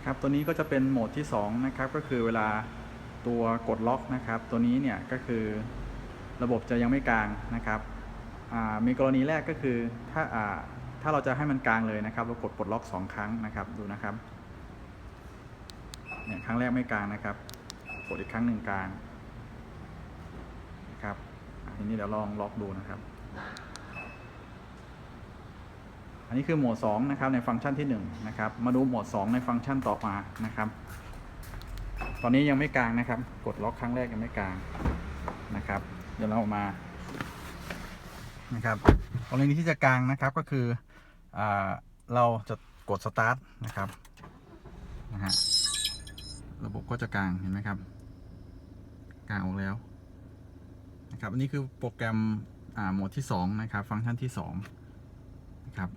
นะครับตัวนี้ก็จะเป็นโหมดที่2นะครับก็คือเวลาตัวกดล็อกนะครับ ตัวนี้เนี่ยก็คือระบบจะยังไม่กลางนะครับมีกรณีแรกก็คือถ้าถ้าเราจะให้มันกลางเลยนะครับ เรากดปลดล็อก 2 ครั้งนะครับดูนะครับเนี่ยครั้งแรกไม่กลางนะครับกดอีกครั้งหนึ่งกลางนะครับทีนี้เดี๋ยวลองล็อกดูนะครับ อันนี้คือโหมด2นะครับในฟังก์ชันที่1นะครับมาดูโหมด 2 ในฟังก์ชันต่อมานะครับ ตอนนี้ยังไม่กลางนะครับ กดล็อกครั้งแรกยังไม่กลางนะครับ เดี๋ยวเราออกมานะครับกรณีที่จะกลางนะครับก็คืออเราจะกดสตาร์ทนะครับนะฮะระบบก็จะกลางเห็นไหมครับกลางออกแล้วนะครับอันนี้คือโปรแกรมโหมดที่2นะครับฟังก์ชันที่2นะครับ